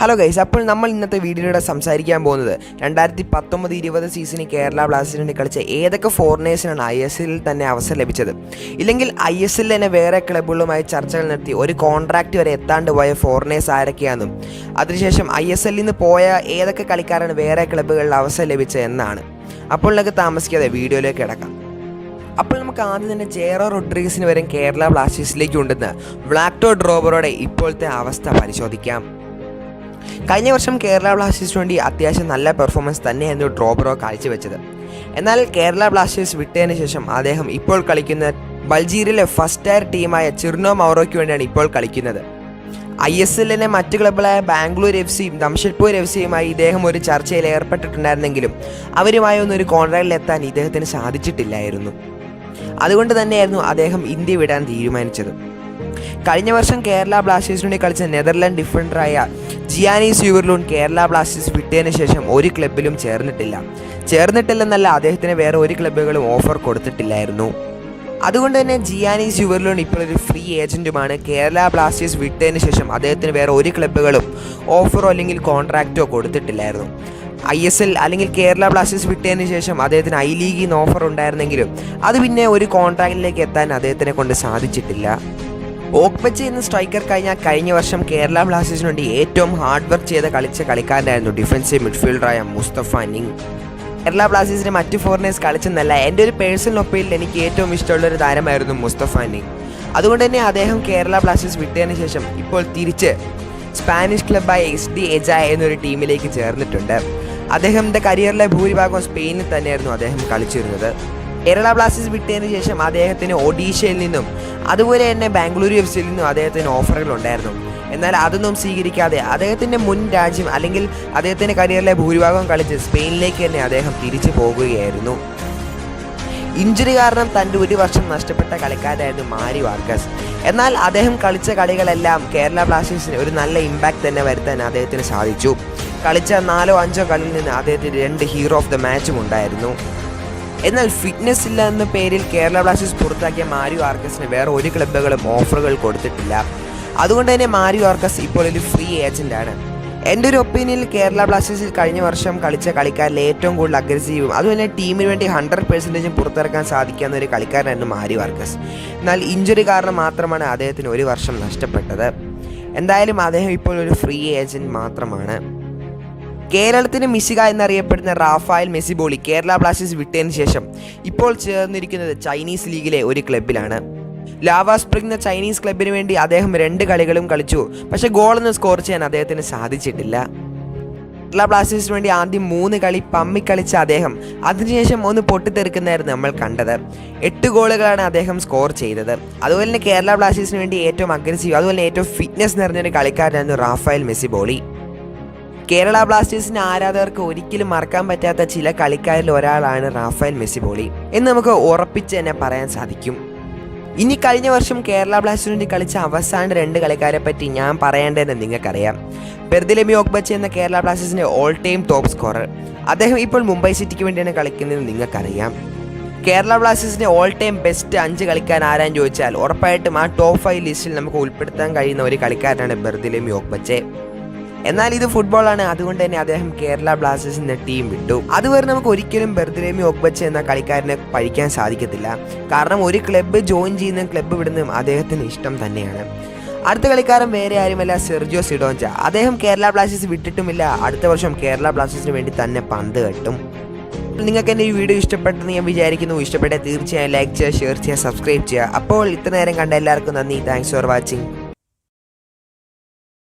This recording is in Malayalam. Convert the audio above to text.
ഹലോ ഗൈസ് അപ്പോൾ നമ്മൾ ഇന്നത്തെ വീഡിയോയിലൂടെ സംസാരിക്കാൻ പോകുന്നത് രണ്ടായിരത്തി പത്തൊമ്പത് ഇരുപത് സീസണിൽ കേരള ബ്ലാസ്റ്റേഴ്സിന് വേണ്ടി കളിച്ച ഏതൊക്കെ ഫോറിനേഴ്സിനാണ് ഐ എസ് എല്ലിൽ തന്നെ അവസരം ലഭിച്ചത്? ഇല്ലെങ്കിൽ ഐ എസ് എല്ലിൽ തന്നെ വേറെ ക്ലബുകളുമായി ചർച്ചകൾ നടത്തി ഒരു കോൺട്രാക്റ്റ് വരെ എത്താണ്ട് പോയ ഫോറിനേഴ്സ് ആരൊക്കെയാണെന്നും അതിനുശേഷം ഐ എസ് എല്ലിൽ നിന്ന് പോയ ഏതൊക്കെ കളിക്കാരാണ് വേറെ ക്ലബ്ബുകളിൽ അവസരം ലഭിച്ചത് എന്നാണ്. അപ്പോൾ നമുക്ക് താമസിക്കാതെ വീഡിയോയിലേക്ക് കിടക്കാം. അപ്പോൾ നമുക്ക് ആദ്യം തന്നെ ജേറോ റൊഡ്രീഗസിന് വരും കേരള ബ്ലാസ്റ്റേഴ്സിലേക്ക് ഉണ്ടെന്ന് ബ്ലാക്ടോ ഡ്രോബറോടെ ഇപ്പോഴത്തെ അവസ്ഥ പരിശോധിക്കാം. കഴിഞ്ഞ വർഷം കേരള ബ്ലാസ്റ്റേഴ്സിന് വേണ്ടി അത്യാവശ്യം നല്ല പെർഫോമൻസ് തന്നെയായിരുന്നു ഡ്രോബ്രോ കാഴ്ചവെച്ചത്. എന്നാൽ കേരള ബ്ലാസ്റ്റേഴ്സ് വിട്ടതിന് ശേഷം അദ്ദേഹം ഇപ്പോൾ കളിക്കുന്ന ബൾജീരിയയിലെ ഫസ്റ്റ് ടയർ ടീമായ ചിർണോ മൗറോയ്ക്ക് വേണ്ടിയാണ് ഇപ്പോൾ കളിക്കുന്നത്. ഐ എസ് എല്ലിലെ മറ്റ് ക്ലബ്ബുകളായ ബാംഗ്ലൂർ എഫ് സിയും ദംഷഡ്പൂർ എഫ് സിയുമായി ഇദ്ദേഹം ഒരു ചർച്ചയിൽ ഏർപ്പെട്ടിട്ടുണ്ടായിരുന്നെങ്കിലും അവരുമായി ഒന്നും ഒരു കോൺട്രാക്റ്റിൽ എത്താൻ ഇദ്ദേഹത്തിന് സാധിച്ചിട്ടില്ലായിരുന്നു. അതുകൊണ്ട് തന്നെയായിരുന്നു അദ്ദേഹം ഇന്ത്യ വിടാൻ തീരുമാനിച്ചത്. കഴിഞ്ഞ വർഷം കേരള ബ്ലാസ്റ്റേഴ്സിന് വേണ്ടി കളിച്ച നെതർലാൻഡ് ഡിഫൻഡറായ ജിയാനി സ്യൂവർലൂൺ കേരള ബ്ലാസ്റ്റേഴ്സ് വിട്ടതിന് ശേഷം ഒരു ക്ലബിലും ചേർന്നിട്ടില്ല. ചേർന്നിട്ടില്ലെന്നല്ല അദ്ദേഹത്തിന് വേറെ ഒരു ക്ലബ്ബുകളും ഓഫർ കൊടുത്തിട്ടില്ലായിരുന്നു. അതുകൊണ്ട് തന്നെ ജിയാനി സ്യൂവർലൂൺ ഒരു ഫ്രീ ഏജന്റുമാണ് കേരള ബ്ലാസ്റ്റേഴ്സ് വിട്ടതിന് ശേഷം അദ്ദേഹത്തിന് വേറെ ഒരു ക്ലബ്ബുകളും ഓഫറോ അല്ലെങ്കിൽ കോൺട്രാക്റ്റോ കൊടുത്തിട്ടില്ലായിരുന്നു. ഐ എസ് എൽ അല്ലെങ്കിൽ കേരള ബ്ലാസ്റ്റേഴ്സ് വിട്ടതിന് ശേഷം അദ്ദേഹത്തിന് ഐ ലീഗിൽ നിന്ന് ഓഫർ ഉണ്ടായിരുന്നെങ്കിലും അത് പിന്നെ ഒരു കോൺട്രാക്റ്റിലേക്ക് എത്താൻ അദ്ദേഹത്തിനെ കൊണ്ട് സാധിച്ചിട്ടില്ല. ഓക്ബച്ച് എന്ന സ്ട്രൈക്കർ കഴിഞ്ഞാൽ കഴിഞ്ഞ വർഷം കേരള ബ്ലാസ്റ്റേഴ്സിന് വേണ്ടി ഏറ്റവും ഹാർഡ് വർക്ക് ചെയ്ത കളിച്ച കളിക്കാരനായിരുന്നു ഡിഫൻസീവ് മിഡ്ഫീൽഡറായ മുസ്തഫ നിങ്. കേരള ബ്ലാസ്റ്റേഴ്സിന്റെ മറ്റു ഫോറിനേഴ്സ് കളിച്ചെന്നല്ല എന്റെ ഒരു പേഴ്സണൽ ഒപ്പീനിൽ എനിക്ക് ഏറ്റവും ഇഷ്ടമുള്ള ഒരു താരമായിരുന്നു മുസ്തഫ നിങ്. അതുകൊണ്ട് തന്നെ അദ്ദേഹം കേരള ബ്ലാസ്റ്റേഴ്സ് വിട്ടതിന് ശേഷം ഇപ്പോൾ തിരിച്ച് സ്പാനിഷ് ക്ലബ്ബായ എസ് ഡി എജായ എന്നൊരു ടീമിലേക്ക് ചേർന്നിട്ടുണ്ട്. അദ്ദേഹത്തിന്റെ കരിയറിലെ ഭൂരിഭാഗവും സ്പെയിനിൽ തന്നെയായിരുന്നു അദ്ദേഹം കളിച്ചിരുന്നത്. കേരള ബ്ലാസ്റ്റേഴ്സ് വിട്ടതിന് ശേഷം അദ്ദേഹത്തിന് ഒഡീഷയിൽ നിന്നും അതുപോലെ തന്നെ ബാംഗ്ലൂരു എഫ് സിയിൽ നിന്നും അദ്ദേഹത്തിന് ഓഫറുകൾ ഉണ്ടായിരുന്നു. എന്നാൽ അതൊന്നും സ്വീകരിക്കാതെ അദ്ദേഹത്തിന്റെ മുൻ രാജ്യം അല്ലെങ്കിൽ അദ്ദേഹത്തിന്റെ കരിയറിലെ ഭൂരിഭാഗം കളിച്ച് സ്പെയിനിലേക്ക് തന്നെ അദ്ദേഹം തിരിച്ചു പോകുകയായിരുന്നു. ഇഞ്ചുറി കാരണം തന്റെ ഒരു വർഷം നഷ്ടപ്പെട്ട കളിക്കാരായിരുന്നു മാരി വാർക്കസ് എന്നാൽ അദ്ദേഹം കളിച്ച കളികളെല്ലാം കേരള ബ്ലാസ്റ്റേഴ്സിന് ഒരു നല്ല ഇമ്പാക്റ്റ് തന്നെ വരുത്താൻ അദ്ദേഹത്തിന് സാധിച്ചു. കളിച്ച നാലോ അഞ്ചോ കളിയിൽ നിന്ന് അദ്ദേഹത്തിന് രണ്ട് ഹീറോ ഓഫ് ദ മാച്ചും ഉണ്ടായിരുന്നു. എന്നാൽ ഫിറ്റ്നസ് ഇല്ല എന്ന പേരിൽ കേരള ബ്ലാസ്റ്റേഴ്സ് പുറത്താക്കിയ മാരി വാർക്കസിന് വേറെ ഒരു ക്ലബ്ബുകളും ഓഫറുകൾ കൊടുത്തിട്ടില്ല. അതുകൊണ്ട് തന്നെ മാരി ആർക്കസ് ഇപ്പോൾ ഒരു ഫ്രീ ഏജന്റാണ് എന്റെ ഒരു ഒപ്പീനിയനിൽ കേരള ബ്ലാസ്റ്റേഴ്സിൽ കഴിഞ്ഞ വർഷം കളിച്ച കളിക്കാരിൽ ഏറ്റവും കൂടുതൽ അഗ്രസീവും അതുപോലെ ടീമിന് വേണ്ടി ഹൺഡ്രഡ് പെർസെന്റേജും പുറത്തിറക്കാൻ സാധിക്കാവുന്ന ഒരു കളിക്കാരനായിരുന്നു മാരി വാർക്കസ് എന്നാൽ ഇഞ്ചുറി കാരണം മാത്രമാണ് അദ്ദേഹത്തിന് ഒരു വർഷം നഷ്ടപ്പെട്ടത്. എന്തായാലും അദ്ദേഹം ഇപ്പോൾ ഒരു ഫ്രീ ഏജന്റ് മാത്രമാണ്. കേരളത്തിന് മിശിക എന്നറിയപ്പെടുന്ന റാഫായൽ മെസ്സിബോളി കേരള ബ്ലാസ്റ്റേഴ്സ് വിട്ടതിന് ശേഷം ഇപ്പോൾ ചേർന്നിരിക്കുന്നത് ചൈനീസ് ലീഗിലെ ഒരു ക്ലബിലാണ്. ലാവ സ്പ്രിംഗ് എന്ന ചൈനീസ് ക്ലബിന് വേണ്ടി അദ്ദേഹം രണ്ട് കളികളും കളിച്ചു. പക്ഷെ ഗോളൊന്നും സ്കോർ ചെയ്യാൻ അദ്ദേഹത്തിന് സാധിച്ചിട്ടില്ല. കേരള ബ്ലാസ്റ്റേഴ്സിന് വേണ്ടി ആദ്യം മൂന്ന് കളി പമ്മി കളിച്ച അദ്ദേഹം അതിനുശേഷം ഒന്ന് പൊട്ടിത്തെറിക്കുന്നതായിരുന്നു നമ്മൾ കണ്ടത്. എട്ട് ഗോളുകളാണ് അദ്ദേഹം സ്കോർ ചെയ്തത്. അതുപോലെ തന്നെ കേരള ബ്ലാസ്റ്റേഴ്സിന് വേണ്ടി ഏറ്റവും അഗ്രസീവ് അതുപോലെ ഏറ്റവും ഫിറ്റ്നസ് നിറഞ്ഞൊരു കളിക്കാരനായിരുന്നു റാഫേൽ മെസ്സിബോളി കേരള ബ്ലാസ്റ്റേഴ്സിന് ആരാധകർക്ക് ഒരിക്കലും മറക്കാൻ പറ്റാത്ത ചില കളിക്കാരിൽ ഒരാളാണ് റാഫേൽ മെസ്സിബോളി എന്ന് നമുക്ക് ഉറപ്പിച്ച് തന്നെ പറയാൻ സാധിക്കും. ഇനി കഴിഞ്ഞ വർഷം കേരള ബ്ലാസ്റ്റേഴ്സിന് കളിച്ച അവസാന രണ്ട് കളിക്കാരെ പറ്റി ഞാൻ പറയേണ്ടതെന്ന് നിങ്ങൾക്കറിയാം. ബെർദിലെമി ഓക്ബച്ച് എന്ന കേരള ബ്ലാസ്റ്റേഴ്സിന്റെ ഓൾ ടൈം ടോപ്പ് സ്കോറർ അദ്ദേഹം ഇപ്പോൾ മുംബൈ സിറ്റിക്ക് വേണ്ടിയാണ് കളിക്കുന്നതെന്ന് നിങ്ങൾക്കറിയാം. കേരള ബ്ലാസ്റ്റേഴ്സിന്റെ ഓൾ ടൈം ബെസ്റ്റ് അഞ്ച് കളിക്കാൻ ആരാൻ ചോദിച്ചാൽ ഉറപ്പായിട്ടും ആ ടോപ്പ് ഫൈവ് ലിസ്റ്റിൽ നമുക്ക് ഉൾപ്പെടുത്താൻ കഴിയുന്ന ഒരു കളിക്കാരനാണ് ബെർദിലെമി ഓക്ബച്ചെ എന്നാൽ ഇത് ഫുട്ബോളാണ് അതുകൊണ്ട് തന്നെ അദ്ദേഹം കേരള ബ്ലാസ്റ്റേഴ്സിന്റെ ടീം വിട്ടു. അതുവരെ നമുക്ക് ഒരിക്കലും ബെർദ്രേമി ഒക്ബച്ച് എന്ന കളിക്കാരനെ പഴിക്കാൻ സാധിക്കത്തില്ല. കാരണം ഒരു ക്ലബ്ബ് ജോയിൻ ചെയ്യുന്ന ക്ലബ്ബ് വിടുന്നതും അദ്ദേഹത്തിന് ഇഷ്ടം തന്നെയാണ്. അടുത്ത കളിക്കാരൻ വേറെ ആരുമല്ല സെർജിയോ സിഡോഞ്ച. അദ്ദേഹം കേരള ബ്ലാസ്റ്റേഴ്സ് വിട്ടിട്ടുമില്ല. അടുത്ത വർഷം കേരള ബ്ലാസ്റ്റേഴ്സിന് വേണ്ടി തന്നെ പന്ത് കെട്ടും നിങ്ങൾക്ക് എന്റെ ഈ വീഡിയോ ഇഷ്ടപ്പെട്ടെന്ന് ഞാൻ വിചാരിക്കുന്നു. ഇഷ്ടപ്പെട്ട തീർച്ചയായും ലൈക്ക് ചെയ്യുക ഷെയർ ചെയ്യുക സബ്സ്ക്രൈബ് ചെയ്യുക. അപ്പോൾ ഇത്ര നേരം കണ്ട എല്ലാവർക്കും നന്ദി. Thanks for watching